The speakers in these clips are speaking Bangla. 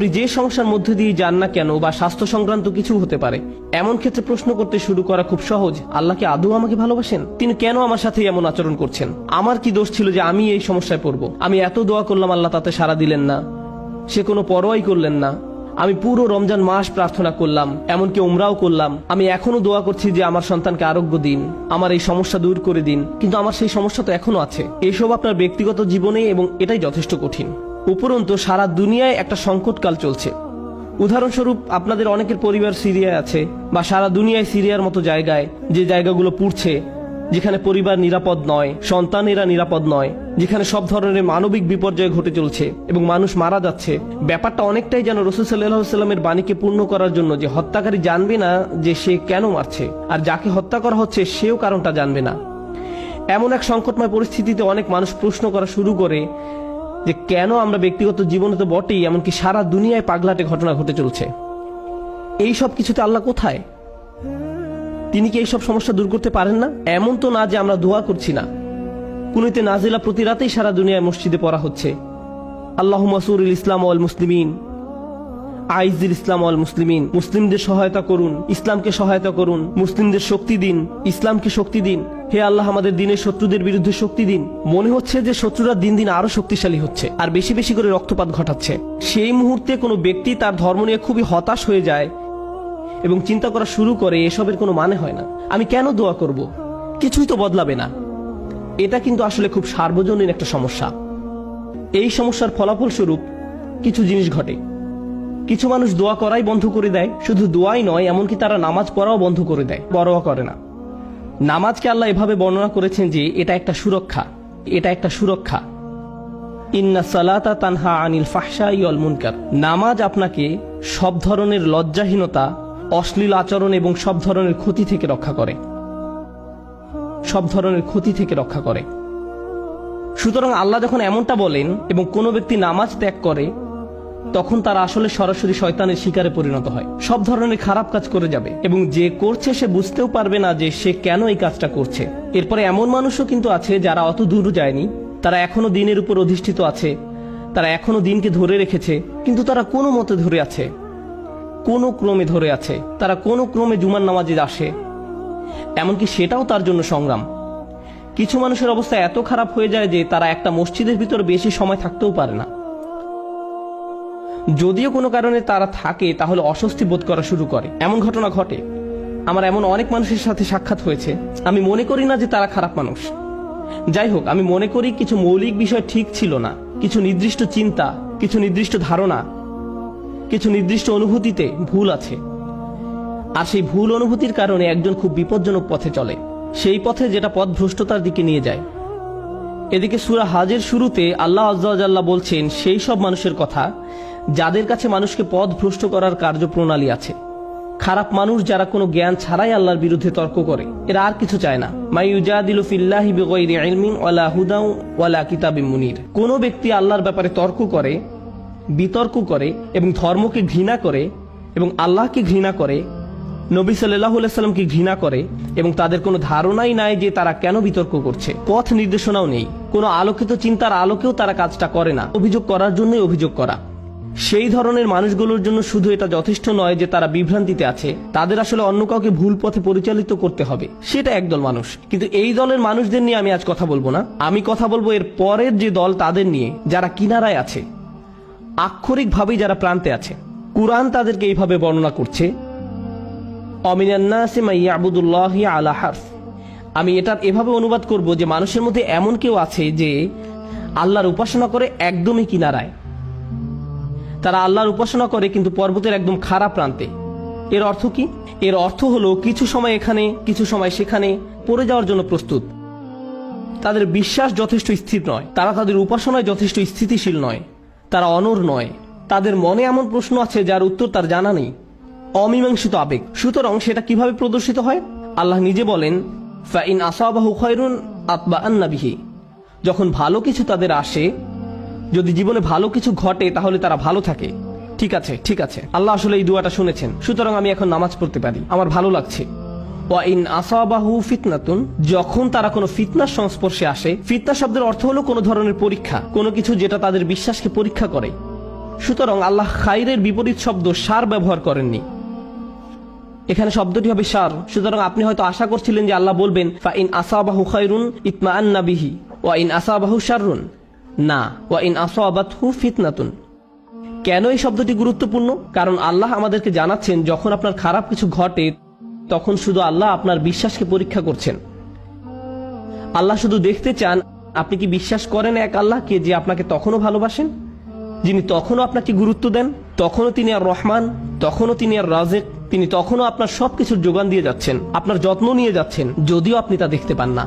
আপনি যে সমস্যার মধ্যে দিয়ে যান না কেন বা স্বাস্থ্য সংক্রান্ত কিছু হতে পারে, এমন ক্ষেত্রে প্রশ্ন করতে শুরু করা খুব সহজ। আল্লাহকে আদৌ আমাকে ভালোবাসেন? তিনি কেন আমার সাথে এমন আচরণ করছেন? আমার কি দোষ ছিল যে আমি এই সমস্যায় পড়ব? আমি এত দোয়া করলাম, আল্লাহ তাতে সাড়া দিলেন না। সে কোনো পরোয়াই করলেন না। আমি পুরো রমজান মাস প্রার্থনা করলাম, এমনকি উমরাও করলাম। আমি এখনও দোয়া করছি যে আমার সন্তানকে আরোগ্য দিন, আমার এই সমস্যা দূর করে দিন। কিন্তু আমার সেই সমস্যা তো এখনও আছে। এসব আপনার ব্যক্তিগত জীবনে এবং এটাই যথেষ্ট কঠিন। উপরন্তু সারা দুনিয়ায় একটা সংকটকাল চলছে। উদাহরণস্বরূপ আপনাদের অনেকের পরিবার সিরিয়ায় আছে বা সারা দুনিয়ায় সিরিয়ার মতো জায়গায় যে জায়গাগুলো পুড়ছে, যেখানে পরিবার নিরাপদ নয়, সন্তানেরা নিরাপদ নয়, যেখানে সব ধরনের মানবিক বিপর্যয় ঘটে চলছে এবং মানুষ মারা যাচ্ছে, ব্যাপারটা অনেকটাই যেন রসুল বাণীকে পূর্ণ করার জন্য যে হত্যাকারী জানবে না যে সে কেন মারছে আর যাকে হত্যা করা হচ্ছে সেও কারণটা জানবে না। এমন এক সংকটময় পরিস্থিতিতে অনেক মানুষ প্রশ্ন করা শুরু করে যে কেন আমরা ব্যক্তিগত জীবনে তো বটেই, এমনকি সারা দুনিয়ায় পাগলাটে ঘটনা ঘটে চলছে। এই সব কিছুতে আল্লাহ কোথায়? তিনি কি এইসব সমস্যা দূর করতে পারেন না? এমন তো না যে আমরা দোয়া করছি না। কুনিতে নাজিলা প্রতি রাতেই সারা দুনিয়ায় মসজিদে পড়া হচ্ছে। আল্লাহ মাসুরুল ইসলাম অল মুসলিমিন। আইজুল ইসলাম অল মুসলিমিন। মুসলিমদের সহায়তা করুন, ইসলামকে সহায়তা করুন, মুসলিমদের শক্তি দিন, ইসলামকে শক্তি দিন। হে আল্লাহ, আমাদের দিনের শত্রুদের বিরুদ্ধে শক্তি দিন। মনে হচ্ছে যে শত্রুরা দিন দিন আরও শক্তিশালী হচ্ছে, আর বেশি বেশি করে রক্তপাত ঘটাচ্ছে। সেই মুহূর্তে কোনো ব্যক্তি তার ধর্ম নিয়ে খুবই হতাশ হয়ে যায় এবং চিন্তা করা শুরু করে, এসবের কোনো মানে হয় না। আমি কেন দোয়া করব? কিছুই তো বদলাবে না। এটা কিন্তু আসলে খুব সার্বজনীন একটা সমস্যা। এই সমস্যার ফলাফল স্বরূপ কিছু জিনিস ঘটে। কিছু মানুষ দোয়া করাই বন্ধ করে দেয়, শুধু দোয়াই নয়, এমনকি তারা নামাজ পড়াও বন্ধ করে দেয়, পরোয়া করে না। নামাজকে আল্লাহ এভাবে বর্ণনা করেছেন যে এটা একটা সুরক্ষা, এটা একটা সুরক্ষা। ইন্না সালাতা তানহা আনিল ফাহশা ইয়ল মুনকার। নামাজ আপনাকে সব ধরনের লজ্জাহীনতা, অশ্লীল আচরণ এবং সব ধরনের ক্ষতি থেকে রক্ষা করে। সব ধরনের ক্ষতি থেকে রক্ষা করে। সুতরাং আল্লাহ যখন এমনটা বলেন এবং কোনো ব্যক্তি নামাজ ত্যাগ করে তখন তারা আসলে সরাসরি শয়তানের শিকারে পরিণত হয়। সব ধরনের খারাপ কাজ করে যাবে এবং যে করছে সে বুঝতেও পারবে না যে সে কেন এই কাজটা করছে। এরপরে এমন মানুষও কিন্তু আছে যারা অত দূর যায়নি। তারা এখনও দিনের উপর অধিষ্ঠিত আছে। তারা এখনও দিনকে ধরে রেখেছে, কিন্তু তারা কোনো মতে ধরে আছে। কোনো ক্রমে ধরে আছে। তারা কোনো ক্রমে জুমার নামাজে আসে। এমনকি সেটাও তার জন্য সংগ্রাম। কিছু মানুষের অবস্থা এত খারাপ হয়ে যায় যে তারা একটা মসজিদের ভিতর বেশি সময় থাকতেও পারে না। যদিও কোনো কারণে তারা থাকে, তাহলে অস্বস্তি বোধ করা শুরু করে। এমন ঘটনা ঘটে। আমার এমন অনেক মানুষের সাথে সাক্ষাৎ হয়েছে। আমি মনে করি না যে তারা খারাপ মানুষ। যাই হোক, আমি মনে করি কিছু মৌলিক বিষয় ঠিক ছিল না। কিছু নির্দিষ্ট চিন্তা, কিছু নির্দিষ্ট ধারণা, কিছু নির্দিষ্ট অনুভূতিতে ভুল আছে। আর সেই ভুল অনুভূতির কারণে একজন খুব বিপজ্জনক পথে চলে। সেই পথে যেটা পথ ভ্রষ্টতার দিকে নিয়ে যায়। এদিকে সুরা হাজের শুরুতে আল্লাহ আজ্লাহ বলছেন, সেই সব মানুষের কথা, যাদের কাছে মানুষকে পথ ভ্রষ্ট করার কার্যপ্রণালী আছে। খারাপ মানুষ যারা কোনো জ্ঞান ছাড়াই আল্লাহর বিরুদ্ধে তর্ক করে, এরা আর কিছু চায় না। মুনির। কোনো ব্যক্তি আল্লাহর ব্যাপারে তর্ক করে, বিতর্ক করে এবং ধর্মকে ঘৃণা করে এবং আল্লাহকে ঘৃণা করে নবী সাল্লাহ সাল্লামকে ঘৃণা করে এবং তাদের কোনো ধারণাই নাই যে তারা কেন বিতর্ক করছে? পথ নির্দেশনাও নেই। কোনো আলোকিত চিন্তার আলোকেও তারা কাজটা করে না। অভিযোগ করার জন্যই অভিযোগ করা। সেই ধরনের মানুষগুলোর জন্য শুধু এটা যথেষ্ট নয় যে তারা বিভ্রান্তিতে আছে। তাদের আসলে অন্য কাউকে ভুল পথে পরিচালিত করতে হবে। সেটা একদল মানুষ। কিন্তু এই দলের মানুষদের নিয়ে আমি আজ কথা বলব না। আমি কথা বলব এর পরের যে দল তাদের নিয়ে, যারা কিনারায় আছে। আক্ষরিকভাবেই যারা প্রান্তে আছে। কুরআন তাদেরকে এইভাবে বর্ণনা করছে আমি এটার এভাবে অনুবাদ করব যে মানুষের মধ্যে এমন কেউ আছে যে আল্লাহর উপাসনা করে একদমই কিনারায়। তারা আল্লাহর উপাসনা করে কিন্তু পর্বতের একদম খারাপ প্রান্তে। এর অর্থ কি? এর অর্থ হলো কিছু সময় এখানে, কিছু সময় সেখানে পড়ে যাওয়ার জন্য প্রস্তুত। তাদের বিশ্বাস যথেষ্ট স্থির নয়। তারা তাদের উপাসনায় যথেষ্ট স্থিতিশীল নয়। তারা অনর নয়। তাদের মনে এমন প্রশ্ন আছে যার উত্তর তার জানা নেই। অমীমাংসিত আবেগ। সুতরাং সেটা কীভাবে প্রদর্শিত হয়? আল্লাহ নিজে বলেন, ফাইন আসাবাহু আতবা আন্নাবিহি যখন ভালো কিছু তাদের আসে, যদি জীবনে ভালো কিছু ঘটে, তাহলে তারা ভালো থাকে। ঠিক আছে ঠিক আছে। আল্লাহ আসলে এই দুয়াটা শুনেছেন। সুতরাং আমি এখন নামাজ পড়তে পারি। আমার ভালো লাগছে। ওয়াইন আসাবাহু ফিতনাতুন, যখন তারা কোনো ফিতনার সংস্পর্শে আসে, ফিতনা শব্দের অর্থ হলো কোনো ধরনের পরীক্ষা, কোনো কিছু যেটা তাদের বিশ্বাসকে পরীক্ষা করে। সুতরাং আল্লাহ খাইরের বিপরীত শব্দ সার ব্যবহার করেননি। এখানে শব্দটি হবে সার সুতরাং আপনি হয়তো আশা করছিলেন যে আল্লাহ বলবেন, ফা ইন আসাবাহু খাইরুন ইতমা আন্না বিহি, ওয়া ইন আসাবাহু শাররুন। না, ওয়া ইন আসাবাতহু ফিতনাতুন। কেন এই শব্দটি গুরুত্বপূর্ণ? কারণ আল্লাহ আমাদেরকে জানাচ্ছেন, যখন আপনার খারাপ কিছু ঘটে, তখন শুধু আল্লাহ আপনার বিশ্বাসকে পরীক্ষা করছেন। আল্লাহ শুধু দেখতে চান, আপনি কি বিশ্বাস করেন এক আল্লাহকে যে আপনাকে তখনও ভালোবাসেন? যিনি তখনও আপনাকে গুরুত্ব দেন, তখনও তিনি আর রহমান, তখনও তিনি আর রাজেক তিনি তখনও আপনার সবকিছুর যোগান দিয়ে যাচ্ছেন, আপনার যত্ন নিয়ে যাচ্ছেন, যদিও আপনি তা দেখতে পান না।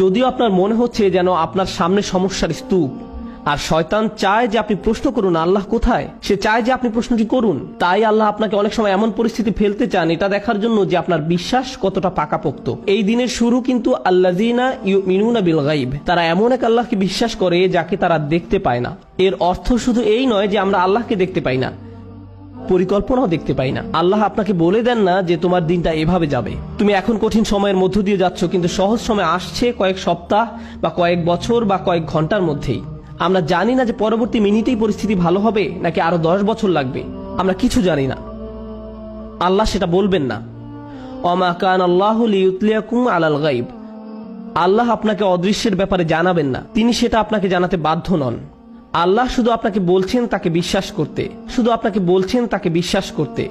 যদিও আপনার মনে হচ্ছে যেন আপনার সামনে সমস্যার স্তূপ, আর শয়তান চায় যে আপনি প্রশ্ন করুন, আল্লাহ কোথায়? সে চায় যে আপনি প্রশ্নটি করুন। তাই আল্লাহ আপনাকে অনেক সময় এমন পরিস্থিতি ফেলতে চান, এটা দেখার জন্য যে আপনার বিশ্বাস কতটা পাকাপোক্ত। এই দিনের শুরু কিন্তু আল্লাজিনা মিনুনা বিল গাইব তারা এমন এক আল্লাহকে বিশ্বাস করে যাকে তারা দেখতে পায় না। এর অর্থ শুধু এই নয় যে আমরা আল্লাহকে দেখতে পাই না। পরিকল্পনাও দেখতে পাই না। আল্লাহ আপনাকে বলে দেন না যে তোমার দিনটা এভাবে যাবে। তুমি এখন কঠিন সময়ের মধ্য দিয়ে যাচ্ছ, কিন্তু সহজ সময় আসছে কয়েক সপ্তাহ বা কয়েক বছর বা কয়েক ঘণ্টার মধ্যেই। আমরা জানি না যে পরবর্তী মিনিটেই পরিস্থিতি ভালো হবে, নাকি আরও দশ বছর লাগবে। আমরা কিছু জানি না। আল্লাহ সেটা বলবেন না। অমা কান আল্লাহ আল্লাহ আপনাকে অদৃশ্যের ব্যাপারে জানাবেন না। তিনি সেটা আপনাকে জানাতে বাধ্য নন। আল্লাহ শুধু আপনাকে বলছেন তাকে বিশ্বাস করতে, শুধু আপনাকে বলছেন তাকে বিশ্বাস করতে।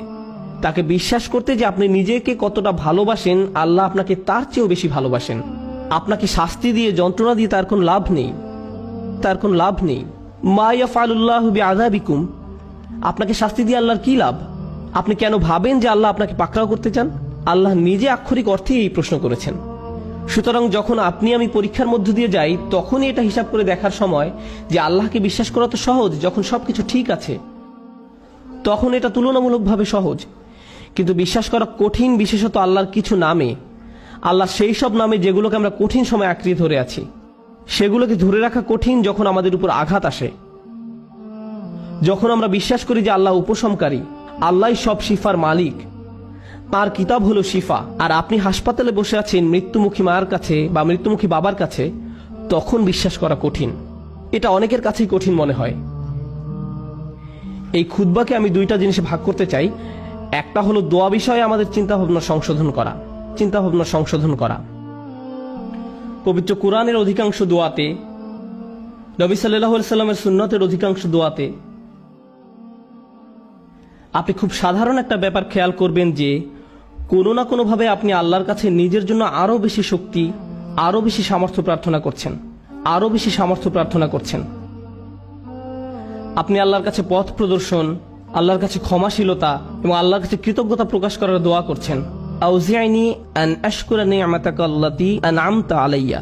তাকে বিশ্বাস করতে যে আপনি নিজেকে কতটা ভালোবাসেন, আল্লাহ আপনাকে তার চেয়েও বেশি ভালোবাসেন। আপনাকে শাস্তি দিয়ে, যন্ত্রণা দিয়ে তার কোনো লাভ নেই। তার কোনো লাভ নেই। মাইয়া ফালুল্লাহ আজাবিকুম আপনাকে শাস্তি দিয়ে আল্লাহর কি লাভ? আপনি কেন ভাবেন যে আল্লাহ আপনাকে পাকড়াও করতে চান? আল্লাহ নিজে আক্ষরিক অর্থে এই প্রশ্ন করেছেন। সুতরাং যখন আপনি আমি পরীক্ষার মধ্য দিয়ে যাই, তখনই এটা হিসাব করে দেখার সময় যে আল্লাহকে বিশ্বাস করা তো সহজ, যখন সবকিছু ঠিক আছে, তখন এটা তুলনামূলকভাবে সহজ। কিন্তু বিশ্বাস করা কঠিন বিশেষত আল্লাহর কিছু নামে। আল্লাহ সেই সব নামে যেগুলোকে আমরা কঠিন সময় আঁকড়িয়ে ধরে আছি। সেগুলোকে ধরে রাখা কঠিন যখন আমাদের উপর আঘাত আসে। যখন আমরা বিশ্বাস করি যে আল্লাহ উপশমকারী আল্লাহ সব শিফার মালিক। তার কিতাব হলো শিফা। আর আপনি হাসপাতালে বসে আছেন মৃত্যুমুখী মায়ের কাছে বা মৃত্যুমুখী বাবার কাছে, তখন বিশ্বাস করা কঠিন। এটা অনেকের কাছেই কঠিন মনে হয়। এই খুদ্বাকে আমি দুইটা জিনিসে ভাগ করতে চাই। একটা হলো দোয়া বিষয়ে আমাদের চিন্তা ভাবনা সংশোধন করা চিন্তা ভাবনা সংশোধন করা। পবিত্র কোরআনের অধিকাংশ দোয়াতে, নবী সাল্লামের সুন্নতের অধিকাংশ দোয়াতে আপনি খুব সাধারণ একটা ব্যাপার খেয়াল করবেন যে কোনো না কোনোভাবে আপনি আল্লাহর কাছে নিজের জন্য আরও বেশি শক্তি, আরও বেশি সামর্থ্য প্রার্থনা করছেন, আরও বেশি সামর্থ্য প্রার্থনা করছেন। আপনি আল্লাহর কাছে পথ প্রদর্শন, আল্লাহর কাছে ক্ষমাশীলতা এবং আল্লাহর কাছে কৃতজ্ঞতা প্রকাশ করার দোয়া করছেন। আল্লাতি আনআমতা আলাইয়া।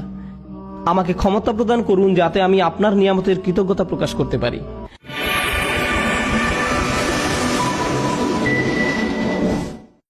আমাকে ক্ষমতা প্রদান করুন যাতে আমি আপনার নিয়ামতের কৃতজ্ঞতা প্রকাশ করতে পারি।